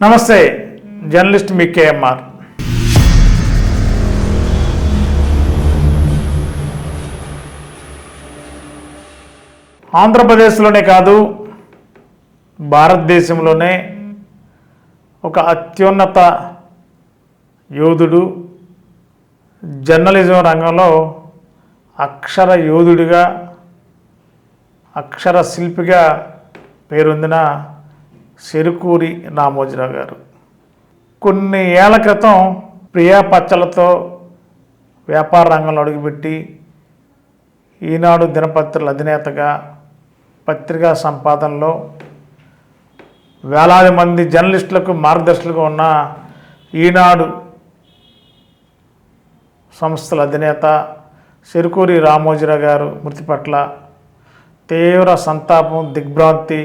నమస్తే జర్నలిస్ట్ మీ కేఎంఆర్. ఆంధ్రప్రదేశ్లోనే కాదు భారతదేశంలోనే ఒక అత్యున్నత యోధుడు జర్నలిజం రంగంలో అక్షర యోధుడిగా అక్షర శిల్పిగా పేరొందిన చెరుకూరి రామోజీరావు గారు. కొన్ని ఏళ్ళ క్రితం ప్రియా పచ్చలతో వ్యాపార రంగంలో అడుగుపెట్టి ఈనాడు దినపత్రికల అధినేతగా పత్రికా సంపాదనలో వేలాది మంది జర్నలిస్టులకు మార్గదర్శకులుగా ఉన్న ఈనాడు సంస్థల అధినేత చెరుకూరి రామోజీరావు గారు మృతి పట్ల తీవ్ర సంతాపం దిగ్భ్రాంతి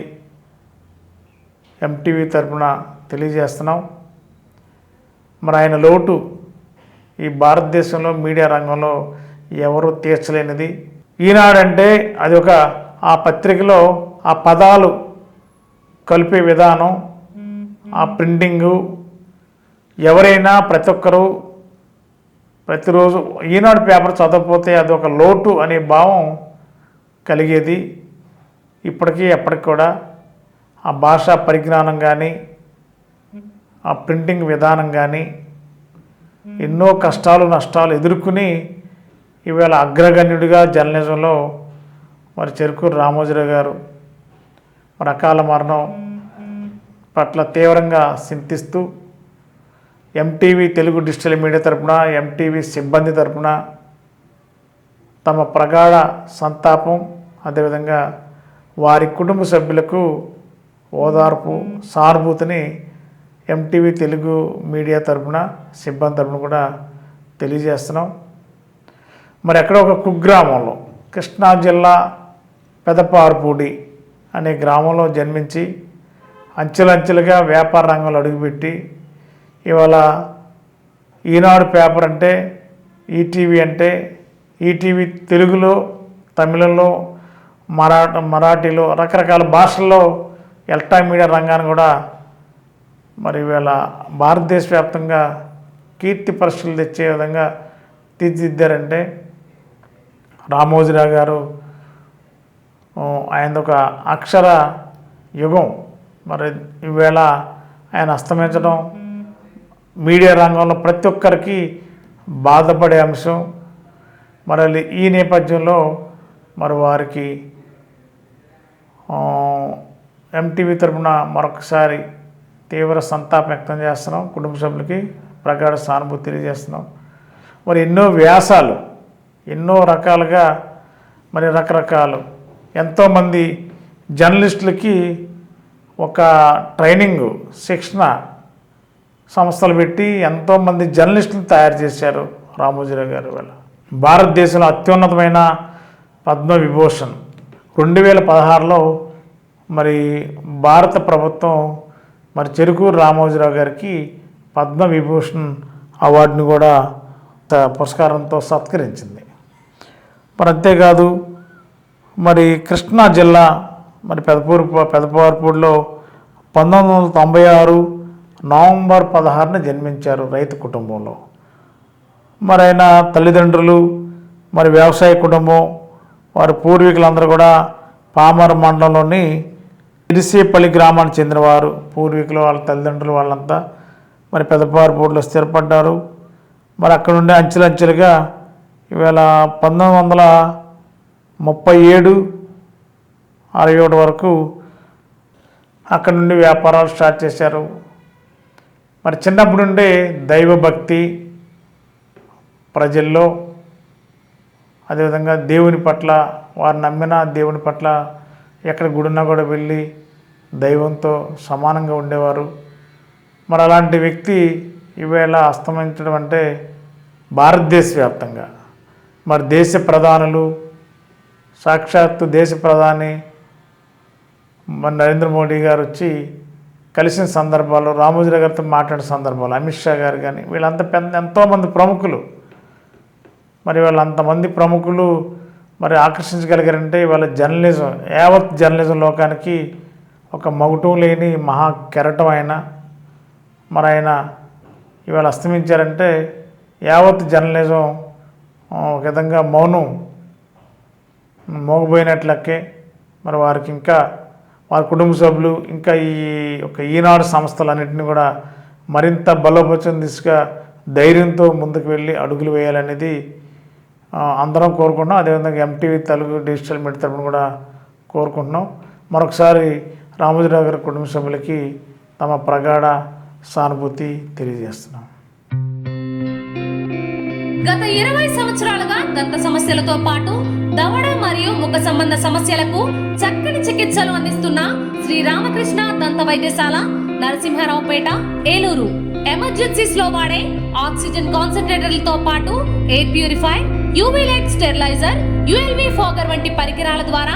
ఎంటీవీ తరపున తెలియజేస్తున్నాం. మరి ఆయన లోటు ఈ భారతదేశంలో మీడియా రంగంలో ఎవరు తీర్చలేనిది. ఈనాడంటే అది ఒక ఆ పత్రికలో ఆ పదాలు కలిపే విధానం ఆ ప్రింటింగు ఎవరైనా ప్రతి ఒక్కరూ ప్రతిరోజు ఈనాడు పేపర్ చదవకపోతే అది ఒక లోటు అనే భావం కలిగేది. ఇప్పటికీ ఎప్పటికి కూడా ఆ భాషా పరిజ్ఞానం కానీ ఆ ప్రింటింగ్ విధానం కానీ ఎన్నో కష్టాలు నష్టాలు ఎదుర్కొని ఈవేళ అగ్రగణ్యుడిగా జర్నలిజంలో మరి చెరుకూరు రామోజీరావు గారు మరి అకాల మరణం పట్ల తీవ్రంగా చింతిస్తూ ఎంటీవీ తెలుగు డిజిటల్ మీడియా తరపున ఎంటీవీ సిబ్బంది తరపున తమ ప్రగాఢ సంతాపం అదేవిధంగా వారి కుటుంబ సభ్యులకు ఓదార్పు సానుభూతిని ఎంటీవీ తెలుగు మీడియా తరపున సిబ్బంది తరపున కూడా తెలియజేస్తున్నాం. మరి ఎక్కడ ఒక కుగ్రామంలో కృష్ణా జిల్లా పెదపార్పూడి అనే గ్రామంలో జన్మించి అంచెలంచెలుగా వ్యాపార రంగంలో అడుగుపెట్టి ఇవాళ ఈనాడు పేపర్ అంటే ఈటీవీ అంటే ఈటీవీ తెలుగులో తమిళంలో మరాఠ మరాఠీలో రకరకాల భాషల్లో ఎలక్ట్రానిక్ మీడియా రంగాన్ని కూడా మరి ఇవాళ భారతదేశ వ్యాప్తంగా కీర్తి పరిస్థితులు తెచ్చే విధంగా తీర్చిదిద్దారంటే రామోజీరావు గారు ఆయన ఒక అక్షర యుగం. మరి ఈవేళ ఆయన అస్తమించడం మీడియా రంగంలో ప్రతి ఒక్కరికి బాధపడే అంశం. మరి ఈ నేపథ్యంలో మరి వారికి ఎంటీవీ తరపున మరొకసారి తీవ్ర సంతాపం వ్యక్తం చేస్తున్నాం. కుటుంబ సభ్యులకి ప్రగాఢ సానుభూతి తెలియజేస్తున్నాం. మరి ఎన్నో వ్యాసాలు ఎన్నో రకాలుగా మరి రకరకాలు. ఎంతోమంది జర్నలిస్టులకి ఒక ట్రైనింగ్ శిక్షణ సంస్థలు పెట్టి ఎంతోమంది జర్నలిస్టులు తయారు చేశారు రామోజీరావు గారు వాళ్ళ భారతదేశంలో అత్యున్నతమైన పద్మ విభూషణ్ రెండు వేల పదహారులో మరి భారత ప్రభుత్వం మరి చెరుకూరు రామోజీరావు గారికి పద్మ విభూషణ్ అవార్డుని కూడా త- పురస్కారంతో సత్కరించింది. మరి అంతేకాదు మరి కృష్ణా జిల్లా మరి పెదపూరు పెదపార్పూడిలో పంతొమ్మిది వందల తొంభై ఆరు నవంబర్ పదహారున జన్మించారు రైతు కుటుంబంలో. మరి ఆయన తల్లిదండ్రులు మరి వ్యవసాయ కుటుంబం వారి పూర్వీకులందరూ కూడా పామర మండలంలోని ఇరిసేపల్లి గ్రామానికి చెందినవారు పూర్వీకులు వాళ్ళ తల్లిదండ్రులు వాళ్ళంతా మరి పెదపారుపూడిలో స్థిరపడ్డారు. మరి అక్కడ నుండి అంచెలంచెలుగా ఇవాళ పంతొమ్మిది వందల ముప్పై ఏడు అరవై ఒకటి వరకు అక్కడ నుండి వ్యాపారాలు స్టార్ట్ చేశారు. మరి చిన్నప్పటి నుండే దైవభక్తి ప్రజల్లో అదేవిధంగా దేవుని పట్ల వారు నమ్మిన దేవుని పట్ల ఎక్కడ గుడున్నా కూడా వెళ్ళి దైవంతో సమానంగా ఉండేవారు. మరి అలాంటి వ్యక్తి ఈవేళ అస్తమించడం అంటే భారతదేశ వ్యాప్తంగా మరి దేశ ప్రధానులు సాక్షాత్తు దేశ ప్రధాని మన నరేంద్ర మోడీ గారు వచ్చి కలిసిన సందర్భాల్లో రామోజీరావు గారితో మాట్లాడిన సందర్భాలు అమిత్ షా గారు కానీ వీళ్ళంతా పెద్ద ఎంతోమంది ప్రముఖులు. మరి వాళ్ళంతమంది ప్రముఖులు మరి ఆకర్షించగలిగారంటే వాళ్ళ జర్నలిజం యావత్ జర్నలిజం లోకానికి ఒక మగుటం లేని మహా కెరటం ఆయన మరి ఆయన ఇవాళ అస్తమించారంటే యావత్ జర్నలిజం ఒక విధంగా మౌనం మోగబోయినట్లకే మరి వారికి ఇంకా వారి కుటుంబ సభ్యులు ఇంకా ఈ ఒక ఈనాడు సంస్థలన్నింటినీ కూడా మరింత బలోపేతం దిశగా ధైర్యంతో ముందుకు వెళ్ళి అడుగులు వేయాలనేది అందరం కోరుకుంటున్నాం. అదేవిధంగా ఎంటీవీ తెలుగు డిజిటల్ మీడియా తరఫున కూడా కోరుకుంటున్నాం. మరొకసారి రామోజీరావు గారి కుటుంబ సభ్యులకి తమ ప్రగాఢ సానుభూతి తెలియజేస్తున్నాం. గత ఇరవై సంవత్సరాలుగా దంత సమస్యలతో పాటు దవడ మరియు ముఖ సంబంధ సమస్యలకు చక్కని చికిత్సలు అందిస్తున్న శ్రీ రామకృష్ణ దంత వైద్యశాల నరసింహారావుపేట ఏలూరు. ఎమర్జెన్సీస్లో వాడే ఆక్సిజన్ కాన్సన్ట్రేటర్లతో పాటు air purify UV light steriliser ULV fogger వంటి పరికరాల ద్వారా